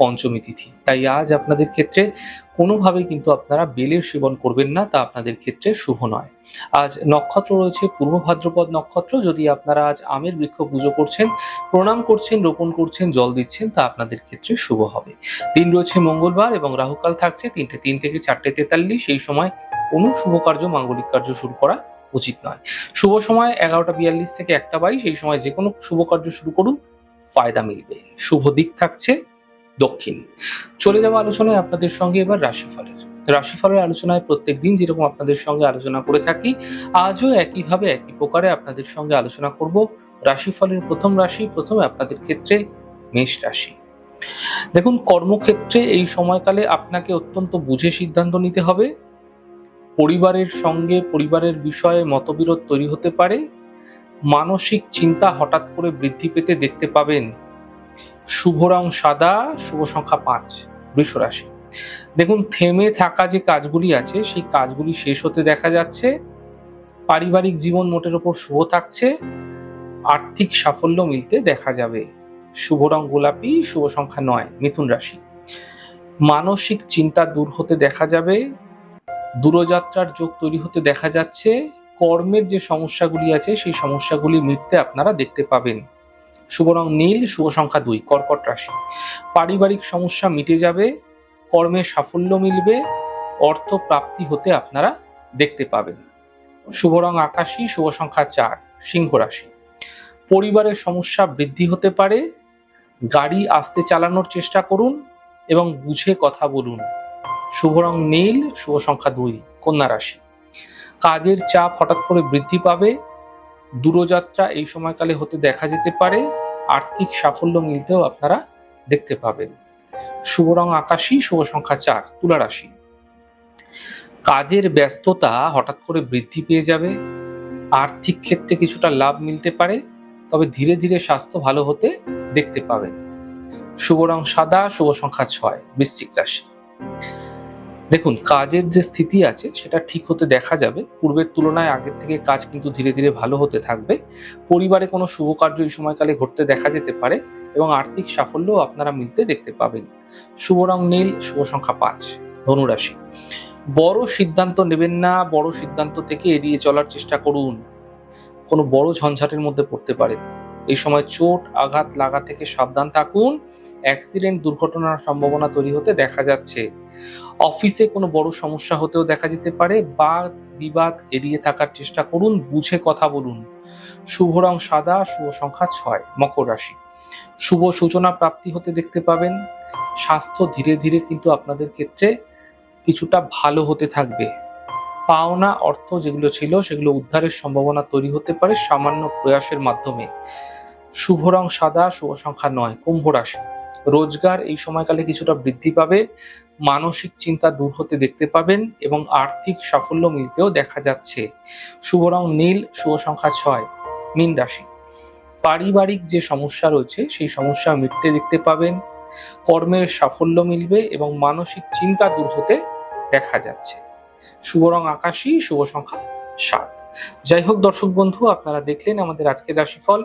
পঞ্চমী তিথি। তাই আজ আপনাদের ক্ষেত্রে কোনোভাবেই কিন্তু আপনারা বেলের সেবন করবেন না, তা আপনাদের ক্ষেত্রে শুভ নয়। আজ নক্ষত্র রয়েছে, পূর্ব ভাদ্রপদ নক্ষত্র। যদি আপনারা আজ আমের বৃক্ষ পুজো করছেন, প্রণাম করছেন, রোপণ করছেন, জল দিচ্ছেন, তা আপনাদের ক্ষেত্রে শুভ হবে। দিন রয়েছে মঙ্গলবার এবং রাহুকাল থাকছে তিনটে তিন থেকে চারটে তেতাল্লিশ। এই সময় কোনো শুভ কার্য, মাঙ্গলিক কার্য শুরু করা উচিত নয়। শুভ সময় এগারোটা বিয়াল্লিশ থেকে একটা বাইশ। এই সময় যে কোনো শুভ কার্য শুরু করুন, ফায়দা মিলবে। শুভ দিক থাকছে দক্ষিণ। চলে যাওয়া আলোচনায় আপনাদের সঙ্গে এবার রাশিফলের। রাশিফলের আলোচনায় প্রত্যেক দিন যেরকম আপনাদের সঙ্গে আলোচনা করে থাকি, আজও একইভাবে একই প্রকারে আপনাদের সঙ্গে আলোচনা করব রাশিফলের প্রথম রাশি, প্রথমে আপনাদের ক্ষেত্রে মেষ রাশি। দেখুন, কর্মক্ষেত্রে এই সময়কালে আপনাকে অত্যন্ত বুঝে সিদ্ধান্ত নিতে হবে। পরিবারের সঙ্গে, পরিবারের বিষয়ে মতবিরোধ তৈরি হতে পারে। মানসিক চিন্তা হঠাৎ করে বৃদ্ধি পেতে দেখতে পাবেন। শুভ রং সাদা, শুভ সংখ্যা পাঁচ, বৃষ রাশি। দেখুন, থেমে থাকা যে কাজগুলি আছে, সেই কাজগুলি শেষ হতে দেখা যাচ্ছে। পারিবারিক জীবন মোটের ওপর শুভ থাকছে। আর্থিক সাফল্য মিলতে দেখা যাবে। শুভ রং গোলাপি, শুভ সংখ্যা নয়, মিথুন রাশি। মানসিক চিন্তা দূর হতে দেখা যাবে। দূরযাত্রার যোগ তৈরি হতে দেখা যাচ্ছে। কর্মের যে সমস্যাগুলি আছে, সেই সমস্যাগুলি মিটতে আপনারা দেখতে পাবেন। শুভ রং নীল, শুভ সংখ্যা দুই, কর্কট রাশি। পারিবারিক সমস্যা মিটে যাবে, কর্মে সাফল্য মিলবে, অর্থ প্রাপ্তি হতে আপনারা দেখতে পাবেন। শুভ রং আকাশী, শুভ সংখ্যা চার, সিংহ রাশি। পরিবারের সমস্যা বৃদ্ধি হতে পারে, গাড়ি আস্তে চালানোর চেষ্টা করুন এবং বুঝে কথা বলুন। শুভ রং নীল, শুভ সংখ্যা দুই, কন্যা রাশি। কাজের চাপ হঠাৎ করে বৃদ্ধি পাবে দূরযাত্রা এই সময়কালে হতে দেখা যেতে পারে। আর্থিক সাফল্য মিলতেও আপনারা দেখতে পাবেন। শুভ রং আকাশী, শুভ সংখ্যা চার, তুলা রাশি। কাজের ব্যস্ততা হঠাৎ করে বৃদ্ধি পেয়ে যাবে। আর্থিক ক্ষেত্রে কিছুটা লাভ মিলতে পারে, তবে ধীরে ধীরে স্বাস্থ্য ভালো হতে দেখতে পাবেন। শুভ রং সাদা, শুভ সংখ্যা ছয়, বৃশ্চিক রাশি। দেখুন, কাজের যে স্থিতি আছে, সেটা ঠিক হতে দেখা যাবে। পূর্বের তুলনায় আগের থেকে কাজ কিন্তু ধীরে ধীরে ভালো হতে থাকবে। পরিবারে কোনো শুভ কার্য এই সময়কালে ঘটতে দেখা যেতে পারে এবং আর্থিক সাফল্য আপনারা মিলতে দেখতে পাবেন। শুভ রং নীল, শুভ সংখ্যা পাঁচ, ধনুরাশি। বড় সিদ্ধান্ত নেবেন না, বড় সিদ্ধান্ত থেকে এড়িয়ে চলার চেষ্টা করুন। কোনো বড় ঝঞ্ঝাটের মধ্যে পড়তে পারেন। এই সময় চোট, আঘাত লাগা থেকে সাবধান থাকুন। অ্যাক্সিডেন্ট দুর্ঘটনার সম্ভাবনা তৈরি হতে দেখা যাচ্ছে। অফিসে কোনো বড় সমস্যা হতেও দেখা যেতে পারে। বাদ, বিবাদ এড়িয়ে থাকার চেষ্টা করুন, বুঝে কথা বলুন। শুভ রং সাদা, শুভ সংখ্যা ছয়, মকর রাশি। শুভ সূচনা প্রাপ্তি হতে দেখতে পাবেন। স্বাস্থ্য ধীরে ধীরে কিন্তু আপনাদের ক্ষেত্রে কিছুটা ভালো হতে থাকবে। পাওনা, অর্থ যেগুলো ছিল, সেগুলো উদ্ধারের সম্ভাবনা তৈরি হতে পারে সামান্য প্রয়াসের মাধ্যমে। শুভ রং সাদা, শুভ সংখ্যা নয়, কুম্ভ রাশি। রোজগার এই সময়কালে কিছুটা বৃদ্ধি পাবে, মানসিক চিন্তা দূর হতে দেখতে পাবেন এবং আর্থিক সাফল্য মিলতেও দেখা যাচ্ছে। শুভ রং নীল, শুভ সংখ্যা ছয়, মীন রাশি। পারিবারিক যে সমস্যা রয়েছে, সেই সমস্যা মিটতে দেখতে পাবেন, কর্মের সাফল্য মিলবে এবং মানসিক চিন্তা দূর হতে দেখা যাচ্ছে। শুভ রং আকাশী, শুভ সংখ্যা সাত। যাই হোক দর্শক বন্ধু, আপনারা দেখলেন আমাদের আজকের রাশিফল।